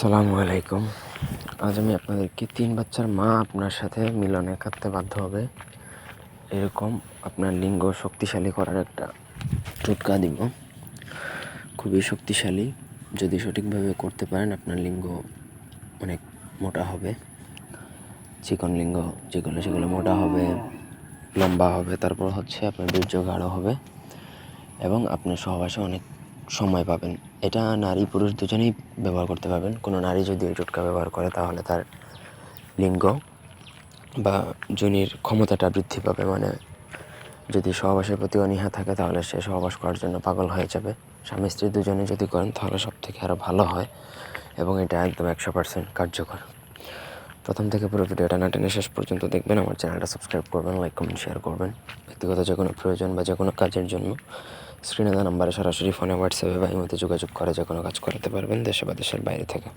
সালামু আলাইকুম। আজ আমি আপনাদেরকে তিন বাচ্চার মা আপনার সাথে মিলনে কাঁদতে বাধ্য হবে। এরকম আপনার লিঙ্গ শক্তিশালী করার একটা টোটকা দিব। খুবই শক্তিশালী। যদি সঠিকভাবে করতে পারেন, আপনার লিঙ্গ অনেক মোটা হবে। চিকন লিঙ্গ যেগুলো, সেগুলো মোটা হবে, লম্বা হবে, তারপর হচ্ছে আপনার বীর্য গাঢ় হবে। এবং আপনার সহবাসে অনেক সময় পাবেন। এটা নারী পুরুষ দুজনেই ব্যবহার করতে পারবেন। কোনো নারী যদি এই টোটকা ব্যবহার করে, তাহলে তার লিঙ্গ বা যোনির ক্ষমতাটা বৃদ্ধি পাবে। মানে যদি সহবাসের প্রতি অনীহা থাকে, তাহলে সে সহবাস করার জন্য পাগল হয়ে যাবে। স্বামী স্ত্রী দুজনে যদি করেন, তাহলে সব থেকে আরও ভালো হয় এবং এটা একদম একশো পার্সেন্ট কার্যকর। প্রথম থেকে পুরো ভিডিওটা না টেনে শেষ পর্যন্ত দেখবেন, আমার চ্যানেলটা সাবস্ক্রাইব করবেন লাইক কমেন্ট শেয়ার করবেন। ব্যক্তিগত যে কোনো প্রয়োজন বা যে কোনো কাজের জন্য স্ক্রিনে দেওয়া নাম্বারে সরাসরি ফোনে হোয়াটসঅ্যাপে বা ইমোতে যোগাযোগ করে, যে কোনো কাজ করাতে পারবেন দেশে বা দেশের বাইরে থেকে।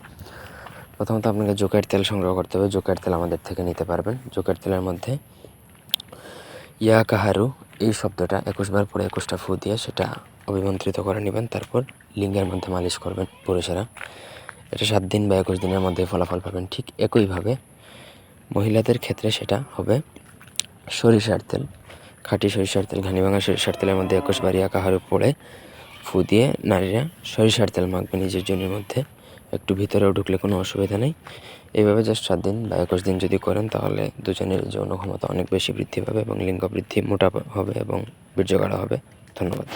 প্রথমত আপনাকে জোকের তেল সংগ্রহ করতে হবে, জোকের তেল আমাদের থেকে নিতে পারবেন। জোকের তেলের মধ্যে ইয়া কাহারু, এই শব্দটা একুশবার পরে একুশটা ফু দিয়ে সেটা অভিমন্ত্রিত করে নেবেন, তারপর লিঙ্গের মধ্যে মালিশ করবেন পুরুষেরা। এটা সাত দিন বা একুশ দিনের মধ্যে ফলাফল পাবেন ঠিক একইভাবে। মহিলাদের ক্ষেত্রে সেটা হবে সরিষার তেল, খাঁটি সরিষার তেল ঘানি ভাঙা সরিষার তেলের মধ্যে একুশ বারিয়া কাহারু পড়ে ফু দিয়ে নারীরা সরিষার তেল মাখবে নিজের জনের মধ্যে। একটু ভিতরেও ঢুকলে কোনো অসুবিধা নেই। এইভাবে জাস্ট সাত দিন বা একুশ দিন যদি করেন তাহলে দুজনের যৌন ক্ষমতা অনেক বেশি বৃদ্ধি পাবে এবং লিঙ্গ বৃদ্ধি মোটা হবে এবং বীর্য গাঢ় হবে। ধন্যবাদ।